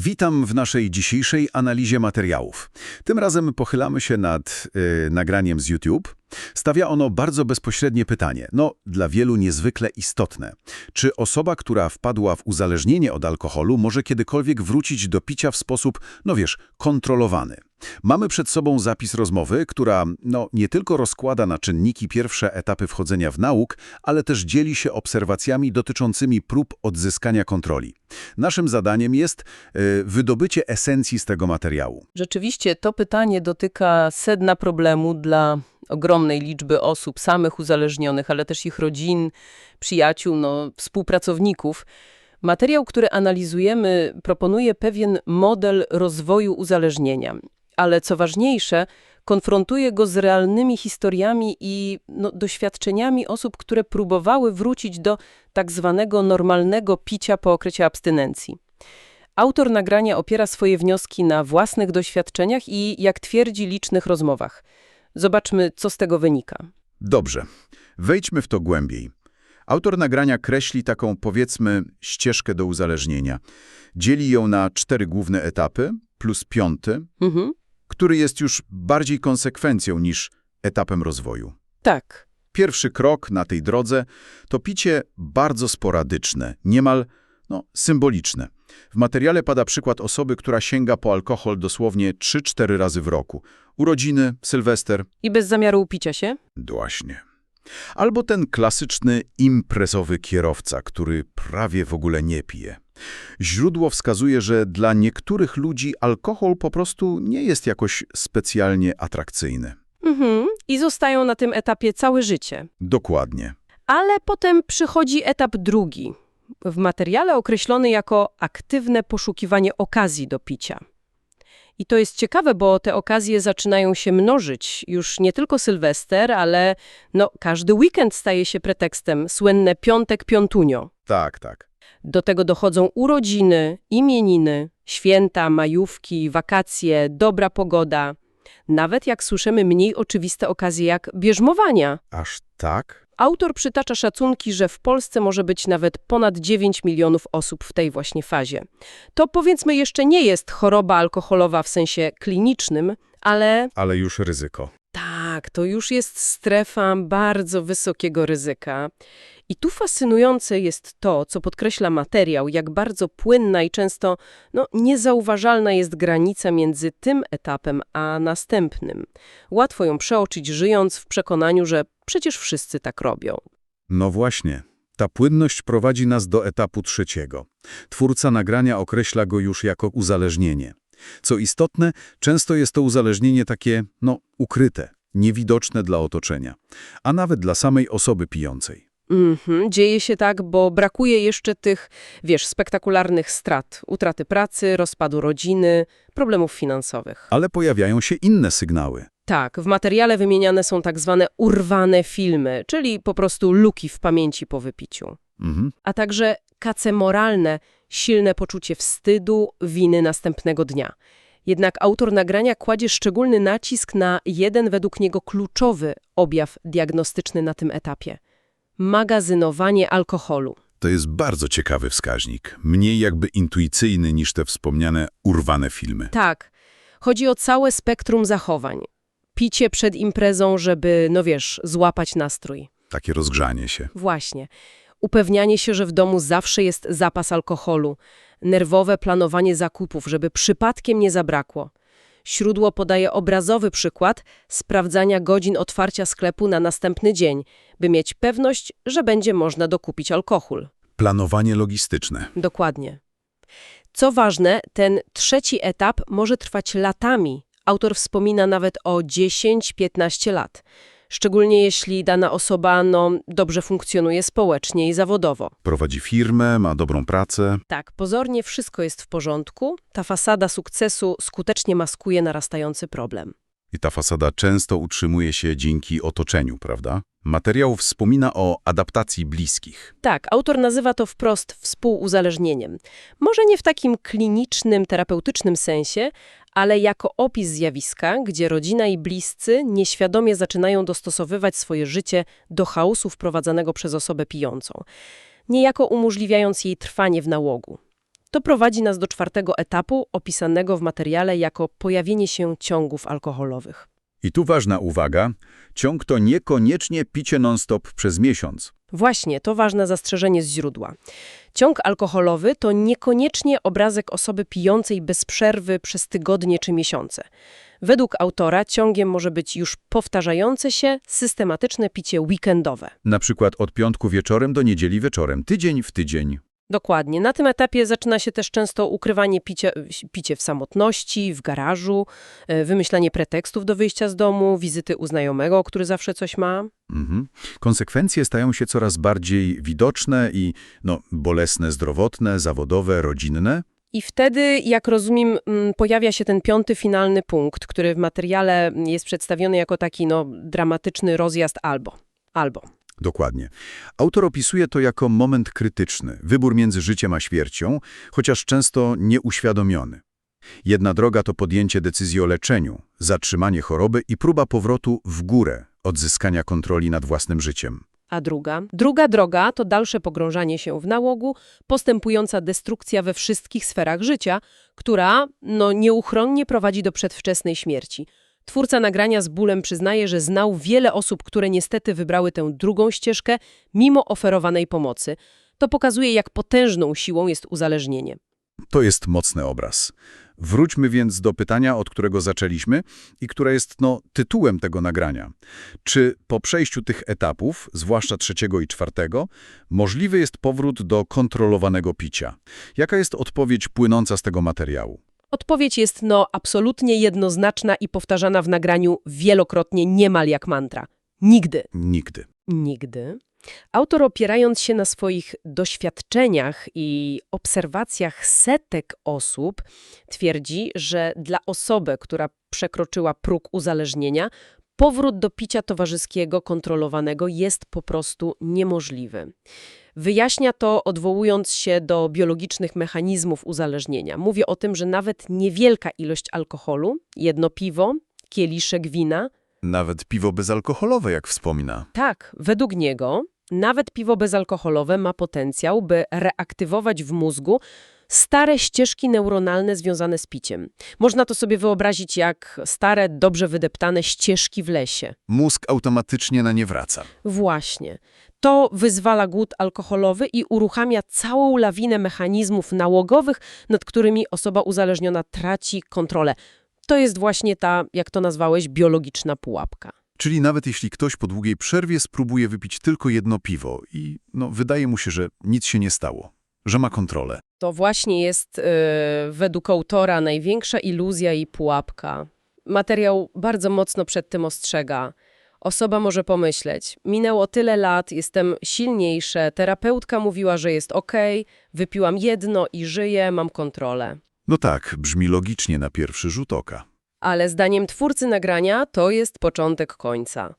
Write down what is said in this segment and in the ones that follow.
Witam w naszej dzisiejszej analizie materiałów. Tym razem pochylamy się nad y, nagraniem z YouTube. Stawia ono bardzo bezpośrednie pytanie, no dla wielu niezwykle istotne. Czy osoba, która wpadła w uzależnienie od alkoholu, może kiedykolwiek wrócić do picia w sposób, no wiesz, kontrolowany? Mamy przed sobą zapis rozmowy, która no, nie tylko rozkłada na czynniki pierwsze etapy wchodzenia w nauk, ale też dzieli się obserwacjami dotyczącymi prób odzyskania kontroli. Naszym zadaniem jest y, wydobycie esencji z tego materiału. Rzeczywiście to pytanie dotyka sedna problemu dla ogromnej liczby osób, samych uzależnionych, ale też ich rodzin, przyjaciół, no, współpracowników. Materiał, który analizujemy, proponuje pewien model rozwoju uzależnienia, ale co ważniejsze, konfrontuje go z realnymi historiami i no, doświadczeniami osób, które próbowały wrócić do tak zwanego normalnego picia po okresie abstynencji. Autor nagrania opiera swoje wnioski na własnych doświadczeniach i, jak twierdzi, licznych rozmowach. Zobaczmy, co z tego wynika. Dobrze, wejdźmy w to głębiej. Autor nagrania kreśli taką, powiedzmy, ścieżkę do uzależnienia. Dzieli ją na cztery główne etapy, plus piąty, Mhm. Który jest już bardziej konsekwencją niż etapem rozwoju. Tak. Pierwszy krok na tej drodze to picie bardzo sporadyczne, niemal no, symboliczne. W materiale pada przykład osoby, która sięga po alkohol dosłownie 3-4 razy w roku. Urodziny, Sylwester, I bez zamiaru upicia się? Właśnie. Albo ten klasyczny imprezowy kierowca, który prawie w ogóle nie pije. Źródło wskazuje, że dla niektórych ludzi alkohol po prostu nie jest jakoś specjalnie atrakcyjny. Mhm. I zostają na tym etapie całe życie. Dokładnie. Ale potem przychodzi etap drugi, w materiale określony jako aktywne poszukiwanie okazji do picia. I to jest ciekawe, bo te okazje zaczynają się mnożyć. Już nie tylko Sylwester, ale no, każdy weekend staje się pretekstem. Słynne piątek piątunio. Tak, tak. Do tego dochodzą urodziny, imieniny, święta, majówki, wakacje, dobra pogoda. Nawet jak słyszymy mniej oczywiste okazje jak bierzmowania. Aż tak? Autor przytacza szacunki, że w Polsce może być nawet ponad 9 milionów osób w tej właśnie fazie. To powiedzmy jeszcze nie jest choroba alkoholowa w sensie klinicznym, ale Ale już ryzyko. tak, to już jest strefa bardzo wysokiego ryzyka. I tu fascynujące jest to, co podkreśla materiał, jak bardzo płynna i często no, niezauważalna jest granica między tym etapem a następnym. Łatwo ją przeoczyć, żyjąc w przekonaniu, że przecież wszyscy tak robią. No właśnie. Ta płynność prowadzi nas do etapu trzeciego. Twórca nagrania określa go już jako uzależnienie. Co istotne, często jest to uzależnienie takie, no, ukryte, niewidoczne dla otoczenia, a nawet dla samej osoby pijącej. Mhm, dzieje się tak, bo brakuje jeszcze tych, wiesz, spektakularnych strat, utraty pracy, rozpadu rodziny, problemów finansowych. Ale pojawiają się inne sygnały. Tak, w materiale wymieniane są tak zwane urwane filmy, czyli po prostu luki w pamięci po wypiciu. Mhm. A także kace moralne, silne poczucie wstydu, winy następnego dnia. Jednak autor nagrania kładzie szczególny nacisk na jeden według niego kluczowy objaw diagnostyczny na tym etapie. Magazynowanie alkoholu. To jest bardzo ciekawy wskaźnik, mniej jakby intuicyjny niż te wspomniane urwane filmy. Tak, chodzi o całe spektrum zachowań. Picie przed imprezą, żeby, no wiesz, złapać nastrój. Takie rozgrzanie się. Właśnie. Upewnianie się, że w domu zawsze jest zapas alkoholu. Nerwowe planowanie zakupów, żeby przypadkiem nie zabrakło. Źródło podaje obrazowy przykład sprawdzania godzin otwarcia sklepu na następny dzień, by mieć pewność, że będzie można dokupić alkohol. Planowanie logistyczne. Dokładnie. Co ważne, ten trzeci etap może trwać latami. Autor wspomina nawet o 10-15 lat. Szczególnie jeśli dana osoba no, dobrze funkcjonuje społecznie i zawodowo. Prowadzi firmę, ma dobrą pracę. Tak, pozornie wszystko jest w porządku, ta fasada sukcesu skutecznie maskuje narastający problem. I ta fasada często utrzymuje się dzięki otoczeniu, prawda? Materiał wspomina o adaptacji bliskich. Tak, autor nazywa to wprost współuzależnieniem. Może nie w takim klinicznym, terapeutycznym sensie, ale jako opis zjawiska, gdzie rodzina i bliscy nieświadomie zaczynają dostosowywać swoje życie do chaosu wprowadzanego przez osobę pijącą, niejako umożliwiając jej trwanie w nałogu. To prowadzi nas do czwartego etapu, opisanego w materiale jako pojawienie się ciągów alkoholowych. I tu ważna uwaga, ciąg to niekoniecznie picie non-stop przez miesiąc. Właśnie, to ważne zastrzeżenie z źródła. Ciąg alkoholowy to niekoniecznie obrazek osoby pijącej bez przerwy przez tygodnie czy miesiące. Według autora ciągiem może być już powtarzające się, systematyczne picie weekendowe. Na przykład od piątku wieczorem do niedzieli wieczorem, tydzień w tydzień. Dokładnie. Na tym etapie zaczyna się też często ukrywanie picia, picie w samotności, w garażu, e, wymyślanie pretekstów do wyjścia z domu, wizyty u znajomego, który zawsze coś ma. Mhm. Konsekwencje stają się coraz bardziej widoczne i no, bolesne, zdrowotne, zawodowe, rodzinne. I wtedy, jak rozumiem, mm, pojawia się ten piąty, finalny punkt, który w materiale jest przedstawiony jako taki no, dramatyczny rozjazd albo. Albo. Dokładnie. Autor opisuje to jako moment krytyczny, wybór między życiem a śmiercią, chociaż często nieuświadomiony. Jedna droga to podjęcie decyzji o leczeniu, zatrzymanie choroby i próba powrotu w górę, odzyskania kontroli nad własnym życiem. A druga? Druga droga to dalsze pogrążanie się w nałogu, postępująca destrukcja we wszystkich sferach życia, która no, nieuchronnie prowadzi do przedwczesnej śmierci. Twórca nagrania z bólem przyznaje, że znał wiele osób, które niestety wybrały tę drugą ścieżkę, mimo oferowanej pomocy. To pokazuje, jak potężną siłą jest uzależnienie. To jest mocny obraz. Wróćmy więc do pytania, od którego zaczęliśmy i które jest no, tytułem tego nagrania. Czy po przejściu tych etapów, zwłaszcza trzeciego i czwartego, możliwy jest powrót do kontrolowanego picia? Jaka jest odpowiedź płynąca z tego materiału? Odpowiedź jest no absolutnie jednoznaczna i powtarzana w nagraniu wielokrotnie, niemal jak mantra. Nigdy. Nigdy. Nigdy. Autor opierając się na swoich doświadczeniach i obserwacjach setek osób, twierdzi, że dla osoby, która przekroczyła próg uzależnienia, powrót do picia towarzyskiego kontrolowanego jest po prostu niemożliwy. Wyjaśnia to odwołując się do biologicznych mechanizmów uzależnienia. Mówię o tym, że nawet niewielka ilość alkoholu, jedno piwo, kieliszek wina, Nawet piwo bezalkoholowe, jak wspomina. tak, według niego nawet piwo bezalkoholowe ma potencjał, by reaktywować w mózgu stare ścieżki neuronalne związane z piciem. Można to sobie wyobrazić jak stare, dobrze wydeptane ścieżki w lesie. Mózg automatycznie na nie wraca. Właśnie. To wyzwala głód alkoholowy i uruchamia całą lawinę mechanizmów nałogowych, nad którymi osoba uzależniona traci kontrolę. To jest właśnie ta, jak to nazwałeś, biologiczna pułapka. Czyli nawet jeśli ktoś po długiej przerwie spróbuje wypić tylko jedno piwo i no, wydaje mu się, że nic się nie stało, że ma kontrolę. To właśnie jest, yy, według autora, największa iluzja i pułapka. Materiał bardzo mocno przed tym ostrzega. Osoba może pomyśleć, minęło tyle lat, jestem silniejsze, terapeutka mówiła, że jest okej, wypiłam jedno i żyję, mam kontrolę. No tak, brzmi logicznie na pierwszy rzut oka. Ale zdaniem twórcy nagrania to jest początek końca.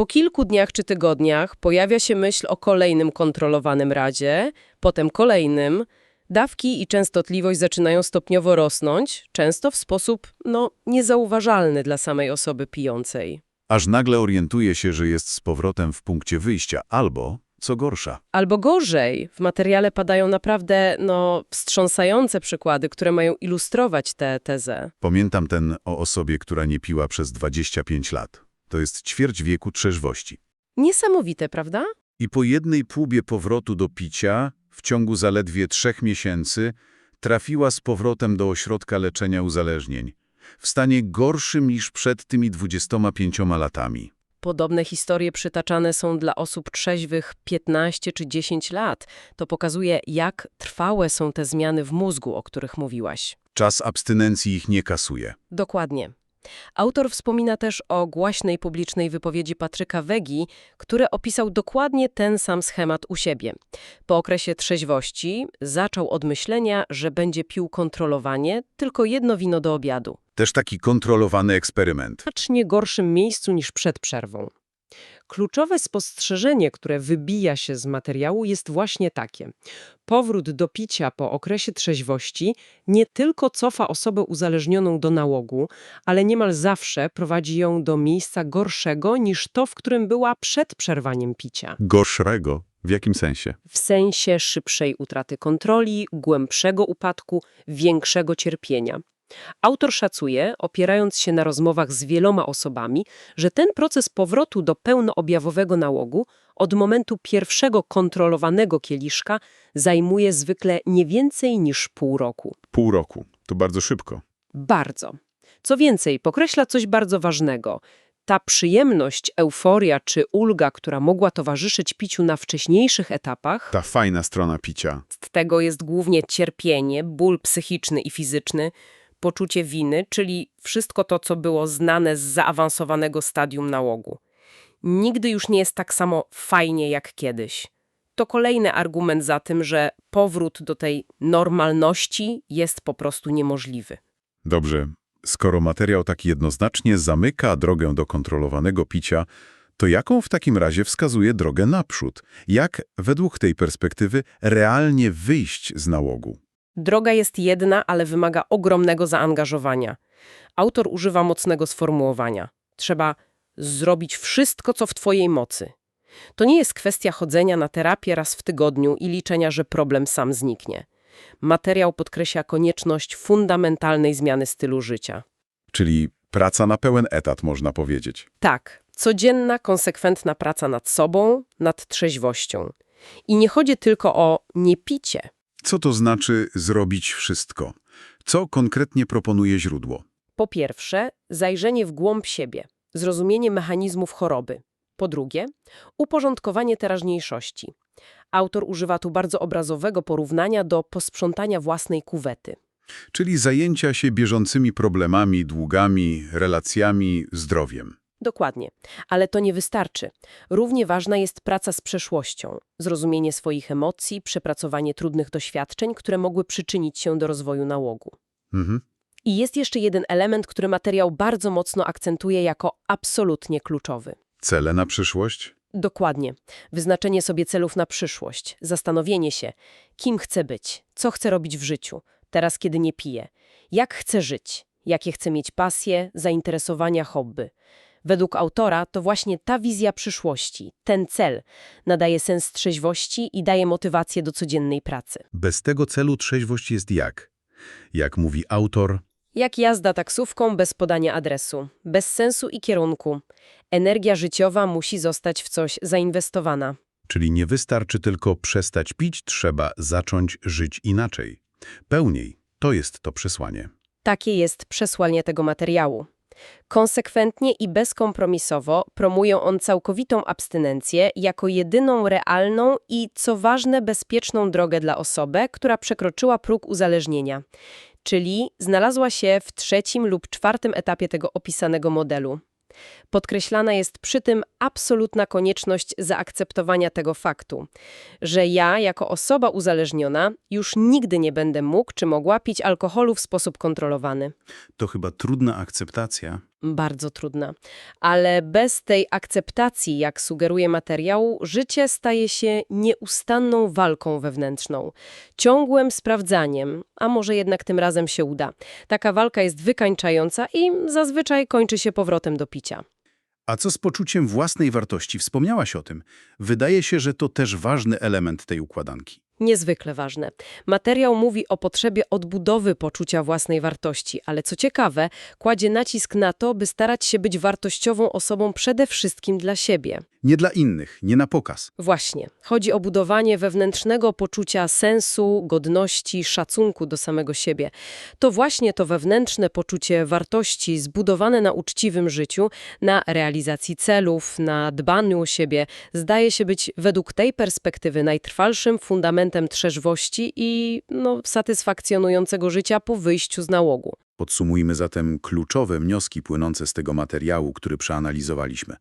Po kilku dniach czy tygodniach pojawia się myśl o kolejnym kontrolowanym razie, potem kolejnym. Dawki i częstotliwość zaczynają stopniowo rosnąć, często w sposób, no, niezauważalny dla samej osoby pijącej. Aż nagle orientuje się, że jest z powrotem w punkcie wyjścia, albo, co gorsza, Albo gorzej, w materiale padają naprawdę, no, wstrząsające przykłady, które mają ilustrować tę tezę. Pamiętam ten o osobie, która nie piła przez 25 lat. To jest ćwierć wieku trzeźwości. Niesamowite, prawda? I po jednej próbie powrotu do picia, w ciągu zaledwie trzech miesięcy, trafiła z powrotem do ośrodka leczenia uzależnień. W stanie gorszym niż przed tymi 25 latami. Podobne historie przytaczane są dla osób trzeźwych 15 czy 10 lat. To pokazuje, jak trwałe są te zmiany w mózgu, o których mówiłaś. Czas abstynencji ich nie kasuje. Dokładnie. Autor wspomina też o głośnej publicznej wypowiedzi Patryka Wegi, który opisał dokładnie ten sam schemat u siebie. Po okresie trzeźwości zaczął od myślenia, że będzie pił kontrolowanie tylko jedno wino do obiadu. Też taki kontrolowany eksperyment. znacznie gorszym miejscu niż przed przerwą. Kluczowe spostrzeżenie, które wybija się z materiału, jest właśnie takie. Powrót do picia po okresie trzeźwości nie tylko cofa osobę uzależnioną do nałogu, ale niemal zawsze prowadzi ją do miejsca gorszego niż to, w którym była przed przerwaniem picia. Gorszego. W jakim sensie? w sensie szybszej utraty kontroli, głębszego upadku, większego cierpienia. Autor szacuje, opierając się na rozmowach z wieloma osobami, że ten proces powrotu do pełnoobjawowego nałogu od momentu pierwszego kontrolowanego kieliszka zajmuje zwykle nie więcej niż pół roku. Pół roku. To bardzo szybko. Bardzo. Co więcej, pokreśla coś bardzo ważnego. Ta przyjemność, euforia czy ulga, która mogła towarzyszyć piciu na wcześniejszych etapach, Ta fajna strona picia. Z tego jest głównie cierpienie, ból psychiczny i fizyczny, poczucie winy, czyli wszystko to, co było znane z zaawansowanego stadium nałogu. Nigdy już nie jest tak samo fajnie jak kiedyś. To kolejny argument za tym, że powrót do tej normalności jest po prostu niemożliwy. Dobrze, skoro materiał tak jednoznacznie zamyka drogę do kontrolowanego picia, to jaką w takim razie wskazuje drogę naprzód? Jak, według tej perspektywy, realnie wyjść z nałogu? Droga jest jedna, ale wymaga ogromnego zaangażowania. Autor używa mocnego sformułowania. Trzeba zrobić wszystko, co w twojej mocy. To nie jest kwestia chodzenia na terapię raz w tygodniu i liczenia, że problem sam zniknie. Materiał podkreśla konieczność fundamentalnej zmiany stylu życia. Czyli praca na pełen etat, można powiedzieć. Tak, codzienna, konsekwentna praca nad sobą, nad trzeźwością. I nie chodzi tylko o niepicie. Co to znaczy zrobić wszystko? Co konkretnie proponuje źródło? Po pierwsze, zajrzenie w głąb siebie, zrozumienie mechanizmów choroby. Po drugie, uporządkowanie teraźniejszości. Autor używa tu bardzo obrazowego porównania do posprzątania własnej kuwety. Czyli zajęcia się bieżącymi problemami, długami, relacjami, zdrowiem. Dokładnie. Ale to nie wystarczy. Równie ważna jest praca z przeszłością, zrozumienie swoich emocji, przepracowanie trudnych doświadczeń, które mogły przyczynić się do rozwoju nałogu. Mhm. I jest jeszcze jeden element, który materiał bardzo mocno akcentuje jako absolutnie kluczowy. Cele na przyszłość? Dokładnie. Wyznaczenie sobie celów na przyszłość, zastanowienie się, kim chcę być, co chcę robić w życiu, teraz kiedy nie piję, jak chcę żyć, jakie chcę mieć pasje, zainteresowania, hobby. Według autora to właśnie ta wizja przyszłości, ten cel, nadaje sens trzeźwości i daje motywację do codziennej pracy. Bez tego celu trzeźwość jest jak? Jak mówi autor, Jak jazda taksówką bez podania adresu, bez sensu i kierunku. Energia życiowa musi zostać w coś zainwestowana. czyli nie wystarczy tylko przestać pić, trzeba zacząć żyć inaczej. Pełniej. To jest to przesłanie. Takie jest przesłanie tego materiału. Konsekwentnie i bezkompromisowo promuje on całkowitą abstynencję jako jedyną realną i, co ważne, bezpieczną drogę dla osoby, która przekroczyła próg uzależnienia, czyli znalazła się w trzecim lub czwartym etapie tego opisanego modelu. Podkreślana jest przy tym absolutna konieczność zaakceptowania tego faktu, że ja, jako osoba uzależniona, już nigdy nie będę mógł czy mogła pić alkoholu w sposób kontrolowany. To chyba trudna akceptacja. Bardzo trudna. Ale bez tej akceptacji, jak sugeruje materiał, życie staje się nieustanną walką wewnętrzną, ciągłym sprawdzaniem, a może jednak tym razem się uda. Taka walka jest wykańczająca i zazwyczaj kończy się powrotem do picia. A co z poczuciem własnej wartości? Wspomniałaś o tym. Wydaje się, że to też ważny element tej układanki. Niezwykle ważne. Materiał mówi o potrzebie odbudowy poczucia własnej wartości, ale co ciekawe, kładzie nacisk na to, by starać się być wartościową osobą przede wszystkim dla siebie. Nie dla innych, nie na pokaz. Właśnie. Chodzi o budowanie wewnętrznego poczucia sensu, godności, szacunku do samego siebie. To właśnie to wewnętrzne poczucie wartości zbudowane na uczciwym życiu, na realizacji celów, na dbaniu o siebie, zdaje się być według tej perspektywy najtrwalszym fundamentem trzeźwości i no, satysfakcjonującego życia po wyjściu z nałogu. Podsumujmy zatem kluczowe wnioski płynące z tego materiału, który przeanalizowaliśmy.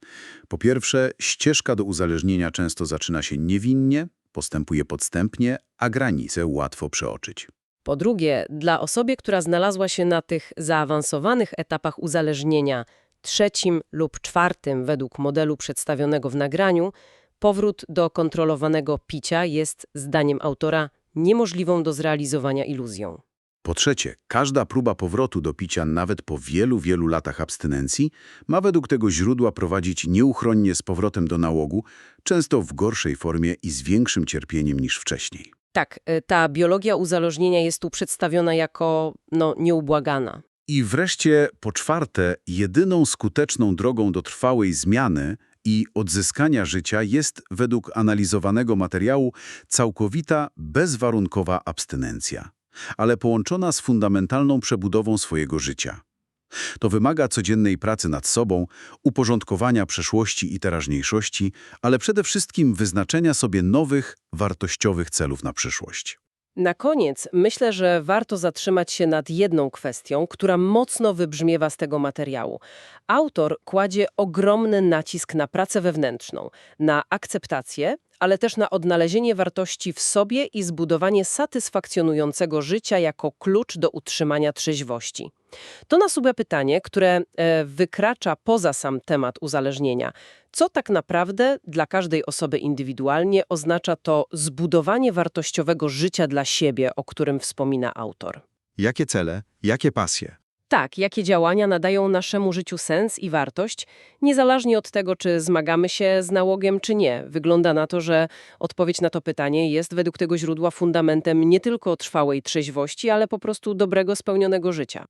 Po pierwsze, ścieżka do uzależnienia często zaczyna się niewinnie, postępuje podstępnie, a granice łatwo przeoczyć. Po drugie, dla osoby, która znalazła się na tych zaawansowanych etapach uzależnienia, trzecim lub czwartym według modelu przedstawionego w nagraniu, powrót do kontrolowanego picia jest, zdaniem autora, niemożliwą do zrealizowania iluzją. Po trzecie, każda próba powrotu do picia nawet po wielu, wielu latach abstynencji ma według tego źródła prowadzić nieuchronnie z powrotem do nałogu, często w gorszej formie i z większym cierpieniem niż wcześniej. Tak, y, ta biologia uzależnienia jest tu przedstawiona jako, no, nieubłagana. I wreszcie, po czwarte, jedyną skuteczną drogą do trwałej zmiany i odzyskania życia jest, według analizowanego materiału, całkowita, bezwarunkowa abstynencja, ale połączona z fundamentalną przebudową swojego życia. To wymaga codziennej pracy nad sobą, uporządkowania przeszłości i teraźniejszości, ale przede wszystkim wyznaczenia sobie nowych, wartościowych celów na przyszłość. Na koniec myślę, że warto zatrzymać się nad jedną kwestią, która mocno wybrzmiewa z tego materiału. Autor kładzie ogromny nacisk na pracę wewnętrzną, na akceptację, ale też na odnalezienie wartości w sobie i zbudowanie satysfakcjonującego życia jako klucz do utrzymania trzeźwości. To nasuwa pytanie, które e, wykracza poza sam temat uzależnienia. Co tak naprawdę dla każdej osoby indywidualnie oznacza to zbudowanie wartościowego życia dla siebie, o którym wspomina autor? Jakie cele, jakie pasje? Tak, jakie działania nadają naszemu życiu sens i wartość, niezależnie od tego, czy zmagamy się z nałogiem, czy nie. Wygląda na to, że odpowiedź na to pytanie jest według tego źródła fundamentem nie tylko trwałej trzeźwości, ale po prostu dobrego, spełnionego życia.